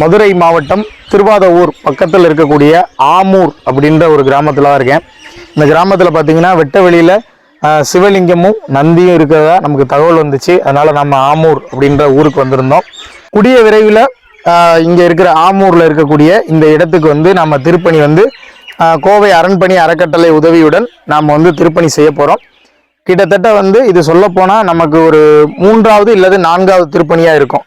மதுரை மாவட்டம் திருவாதவூர் பக்கத்தில் இருக்கக்கூடிய ஆமூர் அப்படின்ற ஒரு கிராமத்தில் தான் இருக்கேன். இந்த கிராமத்தில் பார்த்தீங்கன்னா வெட்ட வெளியில் சிவலிங்கமும் நந்தியும் இருக்கிறதா நமக்கு தகவல் வந்துச்சு. அதனால் நம்ம ஆமூர் அப்படின்ற ஊருக்கு வந்திருந்தோம். கூடிய விரைவில் இங்கே இருக்கிற ஆமூரில் இருக்கக்கூடிய இந்த இடத்துக்கு வந்து நம்ம திருப்பணி வந்து கோவை அரண்பணி அறக்கட்டளை உதவியுடன் நாம் வந்து திருப்பணி செய்ய போகிறோம் கிட்டத்தட்ட வந்து இது சொல்லப்போனால் நமக்கு ஒரு மூன்றாவது இல்லது நான்காவது திருப்பணியாக இருக்கும்.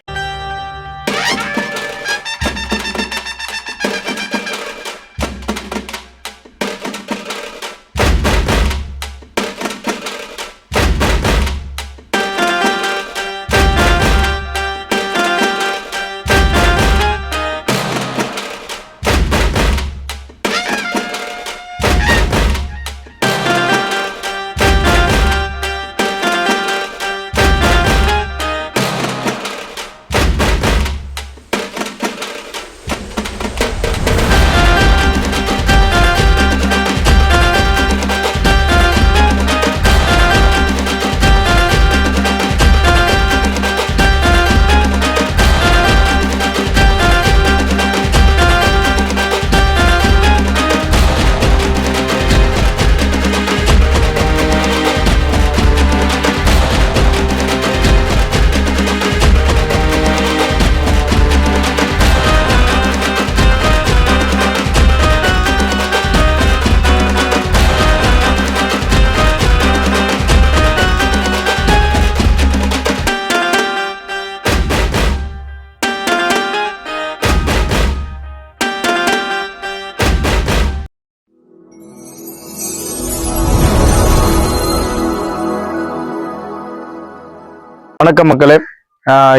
வணக்கம் மக்களே.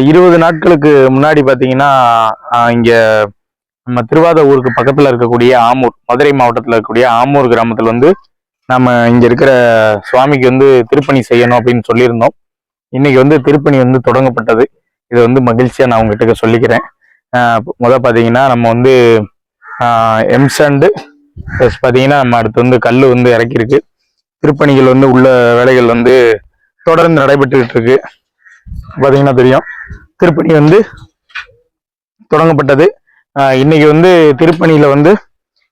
இருபது நாட்களுக்கு முன்னாடி பார்த்தீங்கன்னா இங்கே நம்ம திருவாத ஊருக்கு பக்கத்தில் இருக்கக்கூடிய ஆமூர் மதுரை மாவட்டத்தில் இருக்கக்கூடிய ஆமூர் கிராமத்தில் வந்து நம்ம இங்கே இருக்கிற சுவாமிக்கு வந்து திருப்பணி செய்யணும் அப்படின்னு சொல்லியிருந்தோம். இன்னைக்கு வந்து திருப்பணி வந்து தொடங்கப்பட்டது. இது வந்து மகிழ்ச்சியாக நான் உங்ககிட்ட சொல்லிக்கிறேன். முத பார்த்தீங்கன்னா நம்ம வந்து எம்சண்டு ப்ளஸ் பார்த்தீங்கன்னா நம்ம அடுத்து வந்து கல் வந்து இறக்கியிருக்கு. திருப்பணிகள் வந்து உள்ள வேலைகள் வந்து தொடர்ந்து நடைபெற்றுக்கிட்டு இருக்கு. பார்த்தீங்கன்னா தெரியும். திருப்பணி வந்து தொடங்கப்பட்டது. இன்னைக்கு வந்து திருப்பணியில் வந்து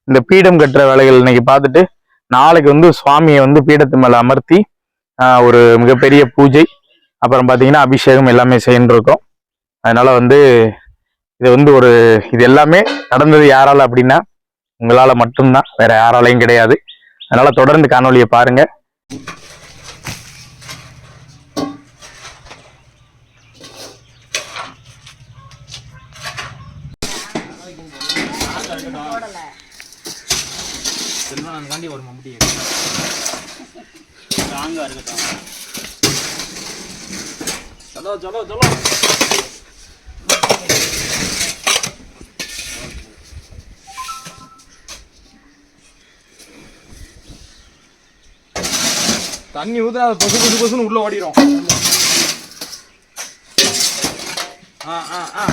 இந்த பீடம் கட்டுற வேலைகள் இன்னைக்கு பார்த்துட்டு நாளைக்கு வந்து சுவாமியை வந்து பீடத்து மேலே அமர்த்தி ஆஹ் ஒரு மிகப்பெரிய பூஜை அப்புறம் பார்த்தீங்கன்னா அபிஷேகம் எல்லாமே செய்யணும் அதனால வந்து இது வந்து ஒரு இது எல்லாமே நடந்தது யாரால அப்படின்னா உங்களால் மட்டும்தான். வேற யாராலையும் கிடையாது. அதனால தொடர்ந்து காணொலியை பாருங்க. மாதிரி ஒரு மம்முட்டி ஸ்ட்ராங்காக இருக்கட்டும். சலோ சலோ சலோ தண்ணி ஊத்துனா அது பசு பசு பசுன்னு உள்ளே ஓடிடும் ஆ ஆ ஆ.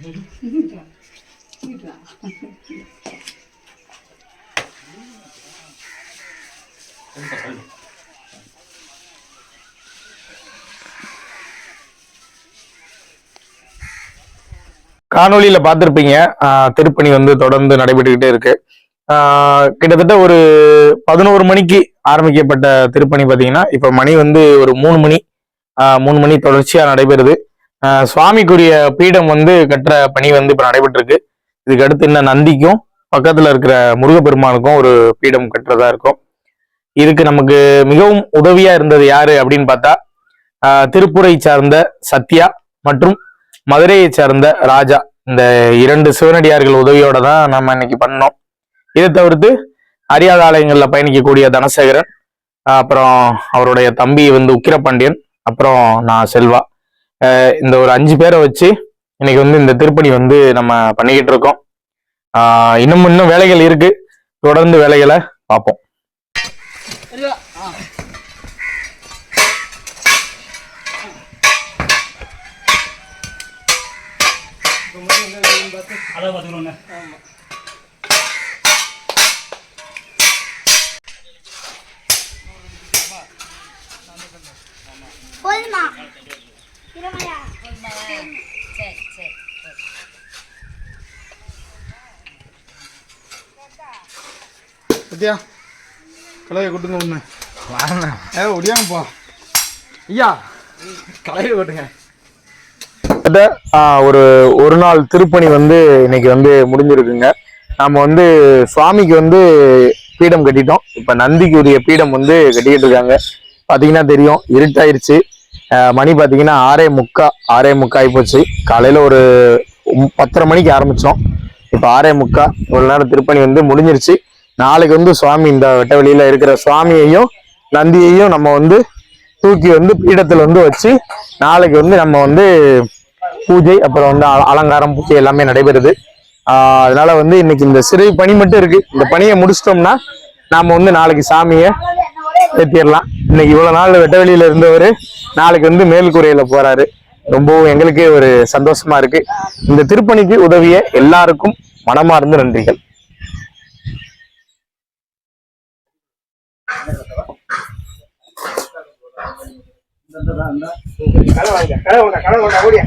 காணொலியில பார்த்துருப்பீங்க. ஆஹ் திருப்பணி வந்து தொடர்ந்து நடைபெற்றுக்கிட்டே இருக்கு. ஆஹ் கிட்டத்தட்ட ஒரு பதினோரு மணிக்கு ஆரம்பிக்கப்பட்ட திருப்பணி பார்த்தீங்கன்னா இப்ப மணி வந்து ஒரு மூணு மணி ஆஹ் மூணு மணி தொடர்ச்சியா நடைபெறுது. சுவாமிக்குரிய பீடம் வந்து கட்டுற பணி வந்து இப்ப நடைபெற்று இருக்கு இதுக்கு அடுத்து இன்னும் நந்திக்கும் பக்கத்துல இருக்கிற முருகப்பெருமானுக்கும் ஒரு பீடம் கட்டுறதா இருக்கும். இதுக்கு நமக்கு மிகவும் உதவியா இருந்தது யாரு அப்படின்னு பார்த்தா திருப்புரை சார்ந்த சத்யா மற்றும் மதுரையை சார்ந்த ராஜா. இந்த இரண்டு சிவனடியார்கள் உதவியோட தான் நம்ம இன்னைக்கு பண்ணோம். இதை தவிர்த்து அறியாத ஆலயங்கள்ல பயணிக்கக்கூடிய தனசேகரன் அப்புறம் அவருடைய தம்பி வந்து உக்கிரபாண்டியன் அப்புறம் நான் செல்வா. இந்த ஒரு அஞ்சு பேரை வச்சு இன்னைக்கு வந்து இந்த திருப்பணி வந்து நம்ம பண்ணிக்கிட்டு இருக்கோம். ஆஹ் இன்னும் இன்னும் வேலைகள் இருக்கு. தொடர்ந்து வேலைகளை பார்ப்போம். அளவு பார்த்துக்கணுண்ணே போதுமா இருமையா சரி கலையை கொட்டுங்க ஒன்று ஏ ஒடியாங்கப்பா. ஐயா கலையை ஆஹ், ஒரு ஒரு நாள் திருப்பணி வந்து இன்னைக்கு வந்து முடிஞ்சிருக்குங்க. நாம வந்து சுவாமிக்கு வந்து பீடம் கட்டிட்டோம். இப்ப நந்திக்கு உரிய பீடம் வந்து கட்டிக்கிட்டு இருக்காங்க. பாத்தீங்கன்னா தெரியும் இருட்டாயிருச்சு. மணி பார்த்தீங்கன்னா ஆறே முக்கா ஆறே முக்கா ஆகிப்போச்சு காலையில் ஒரு பத்தரை மணிக்கு ஆரம்பித்தோம் இப்போ ஆறே முக்கா ஒரு நேரம் திருப்பணி வந்து முடிஞ்சிருச்சு. நாளைக்கு வந்து சுவாமி இந்த வெட்ட வெளியில் இருக்கிற சுவாமியையும் நந்தியையும் நம்ம வந்து தூக்கி வந்து பீடத்தில் வந்து வச்சு நாளைக்கு வந்து நம்ம வந்து பூஜை அப்புறம் வந்து அலங்காரம் பூஜை எல்லாமே நடைபெறுது. அதனால வந்து இன்னைக்கு இந்த சிறை பணி மட்டும் இருக்கு. இந்த பணியை முடிச்சிட்டோம்னா நாம வந்து நாளைக்கு சாமியை ஏத்திடலாம் இன்னைக்கு இவ்வளவு நாள் வெட்ட வெளியில இருந்தவர் நாளைக்கு வந்து மேல்கூரையில போறாரு. ரொம்பவும் எங்களுக்கே ஒரு சந்தோஷமா இருக்கு. இந்த திருப்பணிக்கு உதவிய எல்லாருக்கும் மனமார்ந்த நன்றிகள். கோவே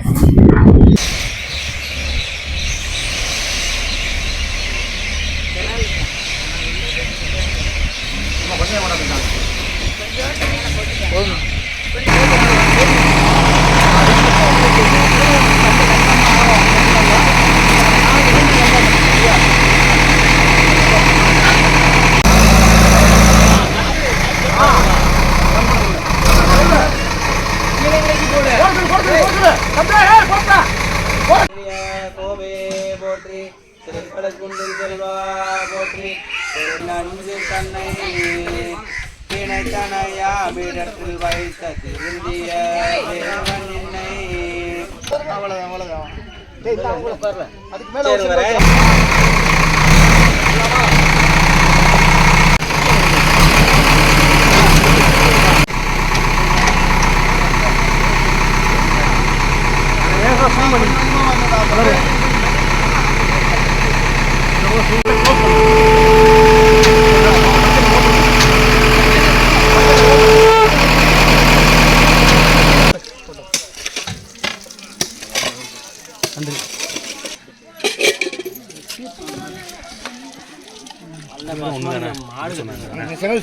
திருக்கடற்குன்றில் செல்வா போற்றி. நன்கு தன்னை பிணைத்தனையா பீடத்தில் வைத்த திருந்திய தேவன் என்னை. அவ்வளோதான் அவ்வளோதான் அதுக்கு மேலே வரேன். செகண்ட்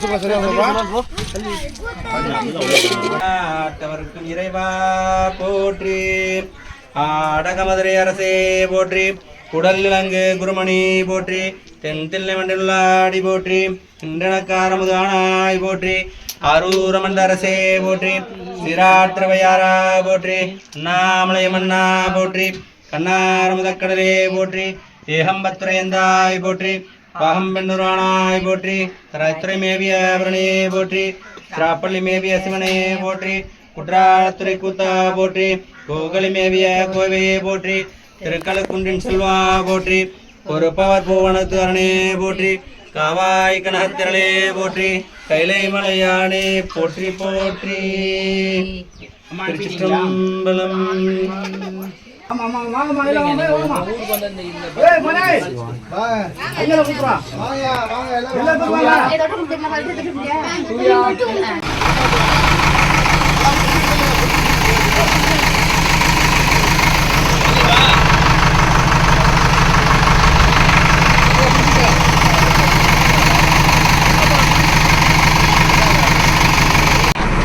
சொல்ல இறைவா போற்றி. ஆடகமதுரை அரசே போற்றி. குடல் இலங்கு குருமணி போற்றி தென்தில்லை மண்டலாடி போற்றி இன்றனக்காரமுதானாய் போற்றி அரூரமண்ட அரசே போற்றி சிராத்திரவையாரா போற்றி அண்ணாமலை மன்னா போற்றி கண்ணாரமுதக்கடலே போற்றி ஏகம்பத்துரையந்தாய் போற்றி பாகம் பெண்ணுரானாய் போற்றி திரைத்துறை மேவிய அவரனே போற்றி திராப்பள்ளி மேவிய சிவனே போற்றி குற்றாலத்துறை கூத்தா போற்றி கோகலி மேவிய கோவையே போற்றி திருக்கலக்குன்றின் செல்வா போற்றி பொறுப்பவர் பூவனத்து அரணே போற்றி காவாய் கனகத்திரளே போற்றி கைலை மலையானே போற்றி போற்றி. திருச்சிற்றம்பலம். வாங்க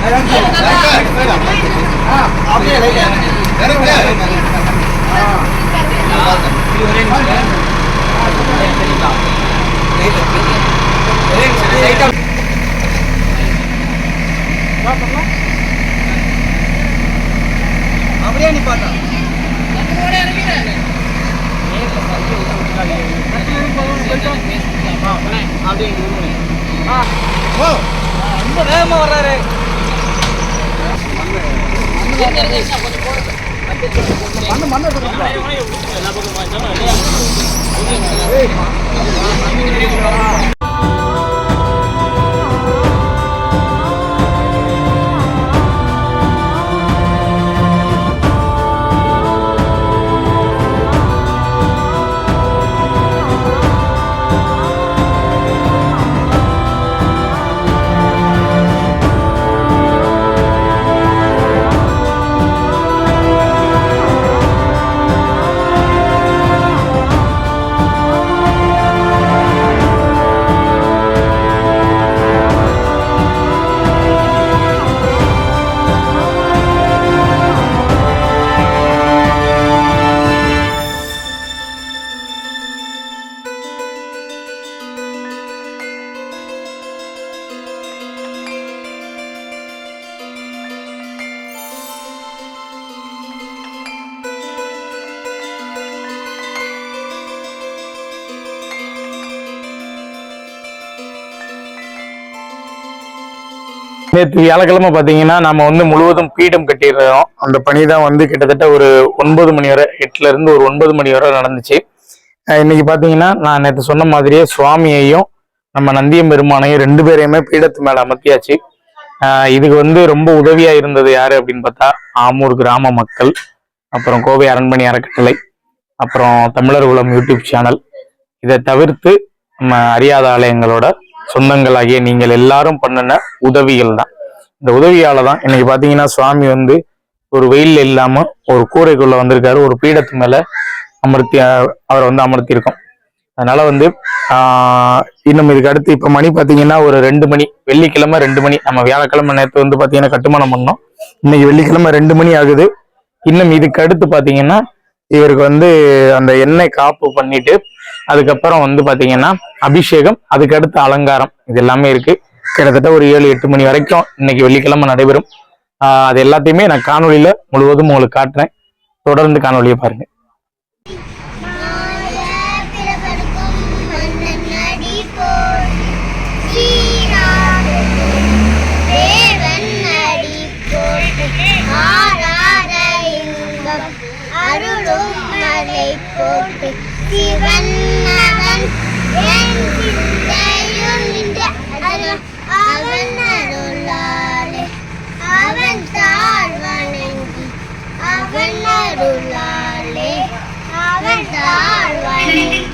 திரும்ப திரும்ப அப்படியே நீ பார்த்தா ரொம்ப வேகமா வர்றாரு. ஆ நேற்று வியாழக்கிழமை பார்த்தீங்கன்னா நம்ம வந்து முழுவதும் பீடம் கட்டிடுறோம் அந்த பணி தான் வந்து கிட்டத்தட்ட ஒரு ஒன்பது மணி வரை எட்டுல இருந்து ஒரு ஒன்பது மணி வரை நடந்துச்சு. இன்னைக்கு பார்த்தீங்கன்னா நான் நேற்று சொன்ன மாதிரியே சுவாமியையும் நம்ம நந்தியம் பெருமானையும் ரெண்டு பேரையுமே பீடத்து மேல அமர்த்தியாச்சு. இதுக்கு வந்து ரொம்ப உதவியா இருந்தது யாரு அப்படின்னு பார்த்தா ஆமூர் கிராம மக்கள் அப்புறம் கோவை அரண்மனை அறக்கட்டளை அப்புறம் தமிழர் உலகம் யூடியூப் சேனல். இதை தவிர்த்து நம்ம அறியாத ஆலயங்களோட சொந்தங்களாகிய நீங்கள் எல்லாரும் பண்ணின உதவிகள் தான் இந்த உதவியால தான் இன்னைக்கு பாத்தீங்கன்னா சுவாமி வந்து ஒரு வெயில் இல்லாம ஒரு கூரைக்குள்ள வந்திருக்காரு. ஒரு பீடத்து மேல அமர்த்தி அவரை வந்து அமர்த்தியிருக்கோம். அதனால வந்து இன்னும் இதுக்கு அடுத்து இப்ப மணி பாத்தீங்கன்னா ஒரு ரெண்டு மணி வெள்ளிக்கிழமை ரெண்டு மணி. நம்ம வியாழக்கிழமை நேரத்து வந்து பாத்தீங்கன்னா கட்டுமானம் பண்ணோம். இன்னைக்கு வெள்ளிக்கிழமை ரெண்டு மணி ஆகுது. இன்னும் இதுக்கு அடுத்து பாத்தீங்கன்னா இவருக்கு வந்து அந்த எண்ணெய் காப்பு பண்ணிட்டு அதுக்கப்புறம் வந்து பாத்தீங்கன்னா அபிஷேகம் அதுக்கடுத்து அலங்காரம். இது எல்லாமே இருக்கு. கிட்டத்தட்ட ஒரு ஏழு எட்டு மணி வரைக்கும் இன்னைக்கு வெள்ளிக்கிழமை நடைபெறும். அது எல்லாத்தையுமே நான் காணொலியில முழுவதும் உங்களுக்கு காட்டுறேன். தொடர்ந்து காணொலியை பாருங்க. ശിവന്നവൻ എൻ ചിന്തയുണ്ട് അവൻ അരുളാലെ അവൻ താഴ്വണങ്കി അവൻ അരുളാലെ അവൻ താഴ്വണങ്കി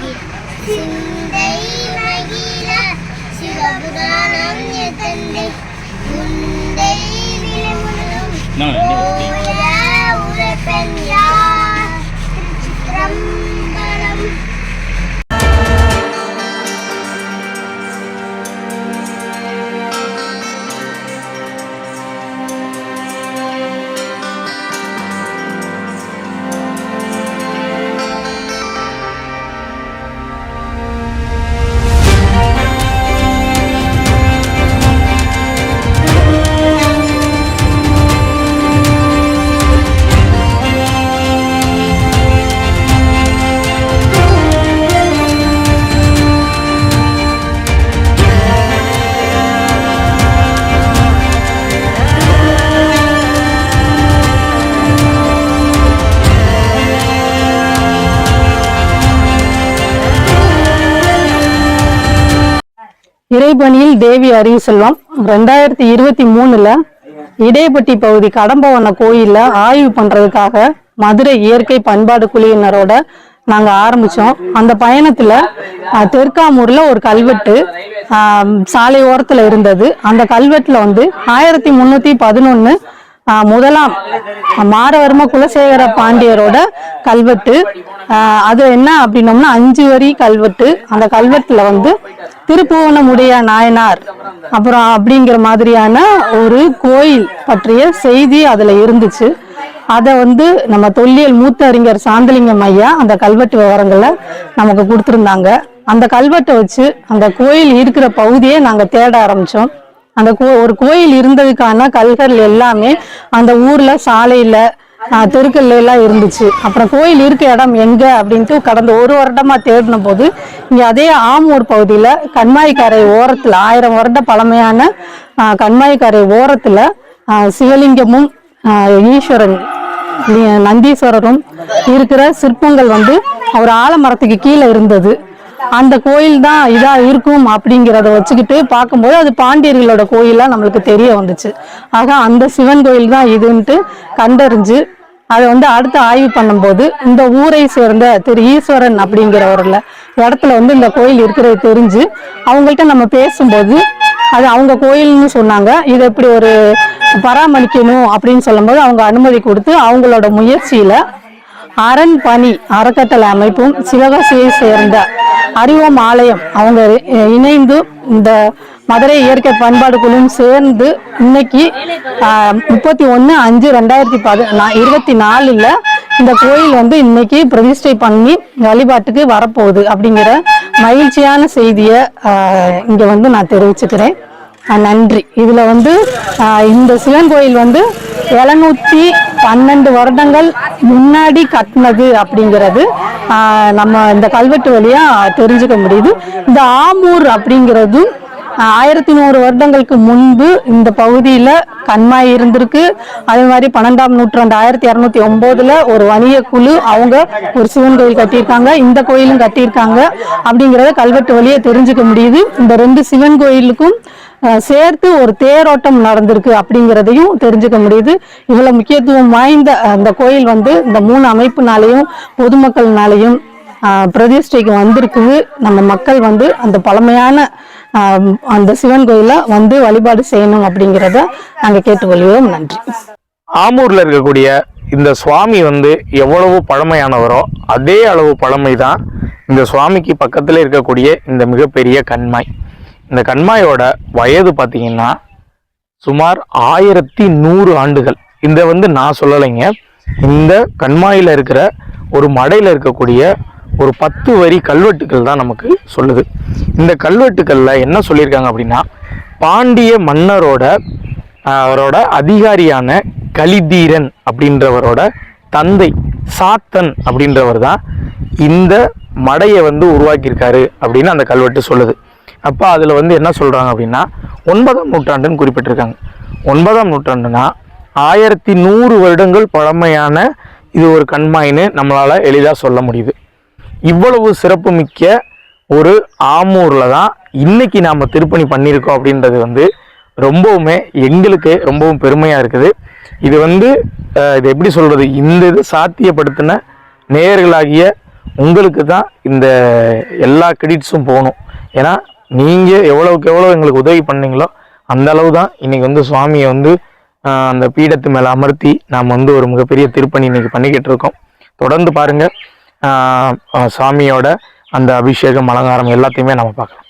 இறைபணியில் தேவி அறிவு செல்வம். ரெண்டாயிரத்தி இருபத்தி மூணுல இடையப்பட்டி பகுதி கடம்பவன கோயில்ல ஆய்வு பண்றதுக்காக மதுரை இயற்கை பண்பாடு குழுவினரோட நாங்க ஆரம்பிச்சோம். அந்த பயணத்துல தெற்காமூர்ல ஒரு கல்வெட்டு ஆஹ், சாலை ஓரத்துல இருந்தது. அந்த கல்வெட்டுல வந்து ஆயிரத்தி முன்னூத்தி பதினொன்னு முதலாம் மாரவர்ம குலசேகர பாண்டியரோட கல்வெட்டு. அது என்ன அப்படின்னோம்னா அஞ்சு வரி கல்வெட்டு. அந்த கல்வெட்டுல வந்து திருப்புவனமுடைய நாயனார். அப்புறம் அப்படிங்கிற மாதிரியான ஒரு கோயில் பற்றிய செய்தி அதுல இருந்துச்சு. அதை வந்து நம்ம தொல்லியல் மூத்த அறிஞர் சாந்தலிங்கம் ஐயா அந்த கல்வெட்டு விவரங்களை நமக்கு கொடுத்துருந்தாங்க. அந்த கல்வெட்டை வச்சு அந்த கோயில் இருக்கிற பகுதியை நாங்கள் தேட ஆரம்பித்தோம் அந்த கோ ஒரு கோயில் இருந்ததுக்கான கல்கள் எல்லாமே அந்த ஊர்ல சாலையில தெருக்கல்ல எல்லாம் இருந்துச்சு. அப்புறம் கோயில் இருக்க இடம் எங்க அப்படின்ட்டு கடந்த ஒரு வருடமா தேடின போது இங்க அதே ஆமூர் பகுதியில கண்மாய்க்கரை ஓரத்துல ஆயிரம் வருட பழமையான கண்மாய்க்கரை ஓரத்துல சிவலிங்கமும் ஈஸ்வரன் நந்தீஸ்வரரும் இருக்கிற சிற்பங்கள் வந்து ஒரு ஆலமரத்துக்கு கீழே இருந்தது. அந்த கோயில் தான் இதா இருக்கும் அப்படிங்கிறத வச்சுக்கிட்டு பார்க்கும்போது அது பாண்டியர்களோட கோயிலா நம்மளுக்கு தெரிய வந்துச்சு. ஆக அந்த சிவன் கோயில் தான் இதுன்ட்டு கண்டறிஞ்சு அதை வந்து அடுத்து ஆய்வு பண்ணும்போது இந்த ஊரை சேர்ந்த திரு ஈஸ்வரன் அப்படிங்கிறவர்ல இடத்துல வந்து இந்த கோயில் இருக்கிறது தெரிஞ்சு அவங்கள்ட்ட நம்ம பேசும்போது அது அவங்க கோயில்னு சொன்னாங்க. இதை இப்படி ஒரு பராமரிக்கணும் அப்படின்னு சொல்லும்போது அவங்க அனுமதி கொடுத்து அவங்களோட முயற்சியில அரண் பணி அறக்கட்டளை அமைப்பும் சிவகாசியை சேர்ந்த அறிவோம் ஆலயம். அவங்க இணைந்து இந்த மதுரை இயற்கை பண்பாடு குழுவும் சேர்ந்து இன்னைக்கு முப்பத்தி ஒன்று அஞ்சு ரெண்டாயிரத்தி பதி இருபத்தி நாலில் இந்த கோயில் வந்து இன்னைக்கு பிரதிஷ்டை பண்ணி வழிபாட்டுக்கு வரப்போகுது. அப்படிங்கிற மகிழ்ச்சியான செய்தியை இங்கே வந்து நான் தெரிவிச்சுக்கிறேன். நன்றி. இதில் வந்து இந்த சிவன் கோயில் வந்து எழுநூற்றி பன்னெண்டு வருடங்கள் முன்னாடி கட்டினது அப்படிங்கிறது நம்ம இந்த கல்வெட்டு வழியாக தெரிஞ்சுக்க முடியுது. இந்த ஆமூர் அப்படிங்கிறதும் ஆயிரத்தி நூறு வருடங்களுக்கு முன்பு இந்த பகுதியில் கண்மாய் இருந்திருக்கு. அதே மாதிரி பன்னெண்டாம் நூற்றாண்டு ஆயிரத்தி இரநூத்தி ஒன்பதுல ஒரு வணிக குழு அவங்க ஒரு சிவன் கோயில் கட்டியிருக்காங்க. இந்த கோயிலும் கட்டியிருக்காங்க. அப்படிங்கிறத கல்வெட்டு வழியை தெரிஞ்சுக்க முடியுது. இந்த ரெண்டு சிவன் கோயிலுக்கும் சேர்த்து ஒரு தேரோட்டம் நடந்திருக்கு அப்படிங்கிறதையும் தெரிஞ்சுக்க முடியுது. இவ்வளவு முக்கியத்துவம் வாய்ந்த அந்த கோயில் வந்து இந்த மூணு அமைப்புனாலையும் பொதுமக்கள்னாலையும் ஆஹ் பிரதிஷ்டைக்கு வந்திருக்குது. நம்ம மக்கள் வந்து அந்த பழமையான ஆஹ் அந்த சிவன் கோயில வந்து வழிபாடு செய்யணும் அப்படிங்கிறத நாங்கள் கேட்டுக்கொள்கிறோம். நன்றி. ஆமூர்ல இருக்கக்கூடிய இந்த சுவாமி வந்து எவ்வளவு பழமையானவரோ அதே அளவு பழமை தான் இந்த சுவாமிக்கு பக்கத்துல இருக்கக்கூடிய இந்த மிகப்பெரிய கண்மாய். இந்த கண்மாயோட வயது பார்த்தீங்கன்னா சுமார் ஆயிரத்தி நூறு ஆண்டுகள். இந்த வந்து நான் சொல்லலைங்க. இந்த கண்மாயில் இருக்கிற ஒரு மடையில் இருக்கக்கூடிய ஒரு பத்து வரி கல்வெட்டுக்கள் தான் நமக்கு சொல்லுது. இந்த கல்வெட்டுக்களில் என்ன சொல்லியிருக்காங்க அப்படின்னா பாண்டிய மன்னரோட அவரோட அதிகாரியான கலிதீரன் அப்படின்றவரோட தந்தை சாத்தன் அப்படின்றவர் தான் இந்த மடையை வந்து உருவாக்கியிருக்காரு அப்படின்னு அந்த கல்வெட்டு சொல்லுது. அப்போ அதில் வந்து என்ன சொல்கிறாங்க அப்படின்னா ஒன்பதாம் நூற்றாண்டுன்னு குறிப்பிட்டிருக்காங்க. ஒன்பதாம் நூற்றாண்டுனா ஆயிரத்தி நூறு வருடங்கள் பழமையான இது ஒரு கண்மாயின்னு நம்மளால் எளிதாக சொல்ல முடியுது. இவ்வளவு சிறப்புமிக்க ஒரு ஆமூரில் தான் இன்றைக்கி நாம் திருப்பணி பண்ணியிருக்கோம் அப்படின்றது வந்து ரொம்பவுமே எங்களுக்கு ரொம்பவும் பெருமையாக இருக்குது. இது வந்து இது எப்படி சொல்கிறது இந்த இது சாத்தியப்படுத்தின நேயர்களாகிய உங்களுக்கு தான் இந்த எல்லா கிரெடிட்ஸும் போகணும். ஏன்னா நீங்கள் எவ்வளவுக்கு எவ்வளோ எங்களுக்கு உதவி பண்ணீங்களோ அந்த அளவு தான் இன்னைக்கு வந்து சுவாமியை வந்து ஆஹ், அந்த பீடத்து மேலே அமர்த்தி நாம் வந்து ஒரு மிகப்பெரிய திருப்பணி இன்னைக்கு பண்ணிக்கிட்டு இருக்கோம். தொடர்ந்து பாருங்க ஆஹ், சாமியோட அந்த அபிஷேகம் அலங்காரம் எல்லாத்தையுமே நம்ம பார்க்கலாம்.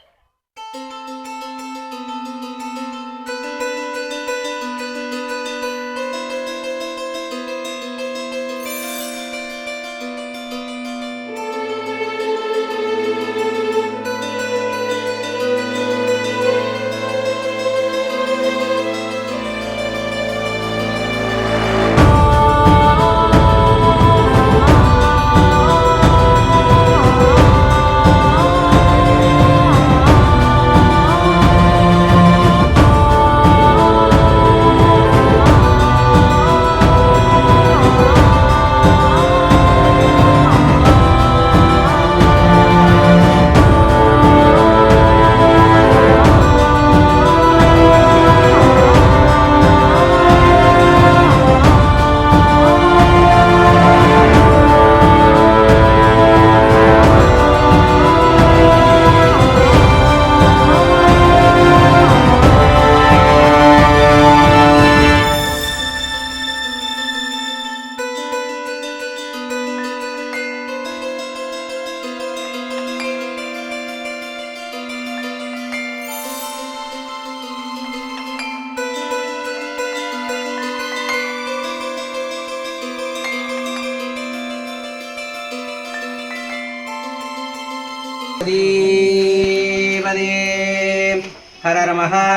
ஹரர மகாதேவா.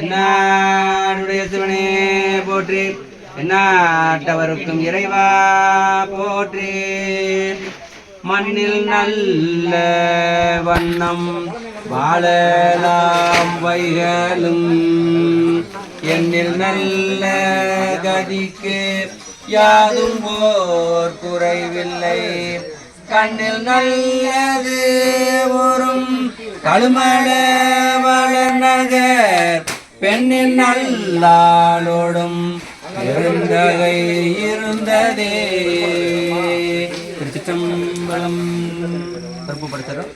என்னாடுடைய சிவனே போற்றி என்னாட்டவருக்கும் இறைவா போற்றி. மண்ணில் நல்ல வண்ணம் வாழலாம் வைகளும் என்னில் நல்ல கதிக்கு யாதும் போர் குறைவில்லை. கண்ணில் நல்லது ஊரும் கழுமல வளநகர் பெண்ணின் நல்லாளோடும் இருந்தகை இருந்ததே. திருச்சிற்றம்பலம். கருப்பு படுத்துறோம்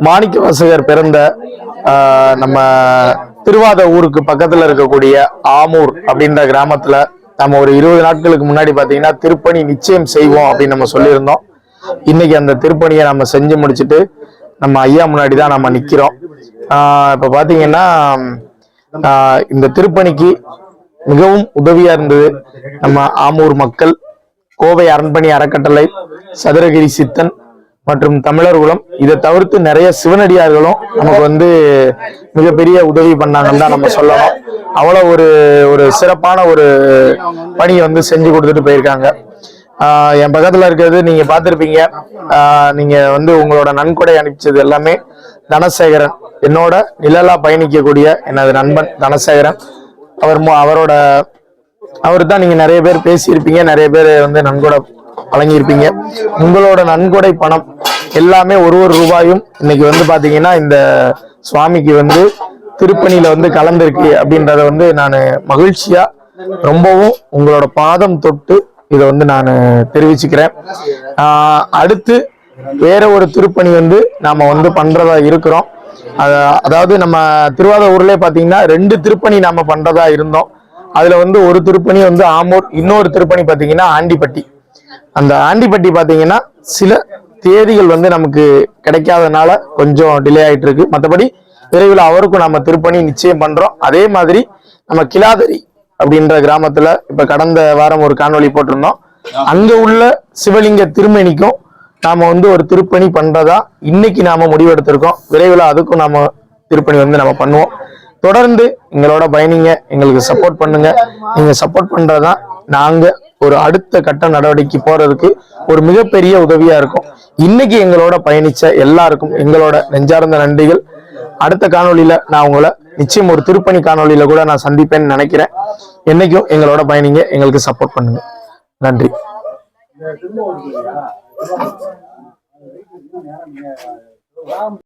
மாணிக்க வாசகர் பிறந்த நம்ம திருவாத ஊருக்கு பக்கத்துல இருக்கக்கூடிய ஆமூர் அப்படின்ற கிராமத்துல நம்ம ஒரு இருபது நாட்களுக்கு முன்னாடி பாத்தீங்கன்னா திருப்பணி நிச்சயம் செய்வோம் அப்படின்னு நம்ம சொல்லியிருந்தோம். இன்னைக்கு அந்த திருப்பணியை நம்ம செஞ்சு முடிச்சுட்டு நம்ம ஐயா முன்னாடி தான் நம்ம நிக்கிறோம். ஆஹ், இப்ப பாத்தீங்கன்னா இந்த திருப்பணிக்கு மிகவும் உதவியா இருந்தது நம்ம ஆமூர் மக்கள் கோவை அரண்பணி அறக்கட்டளை சதுரகிரி சித்தன் மற்றும் தமிழர் குலம். இதை தவிர்த்து நிறைய சிவனடியார்களும் நமக்கு வந்து மிகப்பெரிய உதவி பண்ணாங்கன்னு தான் நம்ம சொல்லணும். அவ்வளோ ஒரு ஒரு சிறப்பான ஒரு பணியை வந்து செஞ்சு கொடுத்துட்டு போயிருக்காங்க. என் பக்கத்தில் இருக்கிறது நீங்கள் பார்த்துருப்பீங்க. நீங்கள் வந்து உங்களோட நன்கொடை அனுப்பிச்சது எல்லாமே தனசேகரன். என்னோட நிழலா பயணிக்கக்கூடிய எனது நண்பன் தனசேகரன். அவர் அவரோட அவர் தான் நீங்கள் நிறைய பேர் பேசியிருப்பீங்க. நிறைய பேர் வந்து நன்கொடை வழங்கியிருப்பீங்க. உங்களோட நன்கொடை பணம் எல்லாமே ஒரு ஒரு ரூபாயும் இன்னைக்கு வந்து பாத்தீங்கன்னா இந்த சுவாமிக்கு வந்து திருப்பணியில வந்து கலந்திருக்கு அப்படின்றத வந்து நான் மகிழ்ச்சியா ரொம்பவும் உங்களோட பாதம் தொட்டு இதை வந்து நான் தெரிவிச்சுக்கிறேன். அடுத்து வேற ஒரு திருப்பணி வந்து நாம வந்து பண்றதா இருக்கிறோம். அதாவது நம்ம திருவாரூர்லயே பார்த்தீங்கன்னா ரெண்டு திருப்பணி நாம பண்றதா இருந்தோம். அதுல வந்து ஒரு திருப்பணி வந்து ஆமூர் இன்னொரு திருப்பணி பார்த்தீங்கன்னா ஆண்டிப்பட்டி. அந்த ஆண்டிப்பட்டி பார்த்தீங்கன்னா சில தேதிகள் வந்து நமக்கு கிடைக்காதனால கொஞ்சம் டிலே ஆயிட்டு இருக்கு மற்றபடி விரைவில் அவருக்கும் நம்ம திருப்பணி நிச்சயம் பண்றோம். அதே மாதிரி நம்ம கிலாதரி அப்படின்ற கிராமத்துல இப்ப கடந்த வாரம் ஒரு காணொலி போட்டிருந்தோம். அங்க உள்ள சிவலிங்க திருமணிக்கும் நாம வந்து ஒரு திருப்பணி பண்றதா இன்னைக்கு நாம முடிவெடுத்திருக்கோம். விரைவில் அதுக்கும் நாம திருப்பணி வந்து நம்ம பண்ணுவோம். தொடர்ந்து எங்களோட பயணிங்க எங்களுக்கு சப்போர்ட் பண்ணுங்க. நீங்க சப்போர்ட் பண்ணுறதான் நாங்க ஒரு அடுத்த கட்ட நடவடிக்கை போறதுக்கு ஒரு மிகப்பெரிய உதவியா இருக்கும். இன்னைக்கு எங்களோட பயணிச்ச எல்லாருக்கும் எங்களோட நெஞ்சார்ந்த நன்றிகள். அடுத்த காணொளியில நான் உங்களை நிச்சயம் ஒரு திருப்பணி காணொளியில கூட நான் சந்திப்பேன்னு நினைக்கிறேன். என்னைக்கும் எங்களோட பயணிங்க எங்களுக்கு சப்போர்ட் பண்ணுங்க. நன்றி.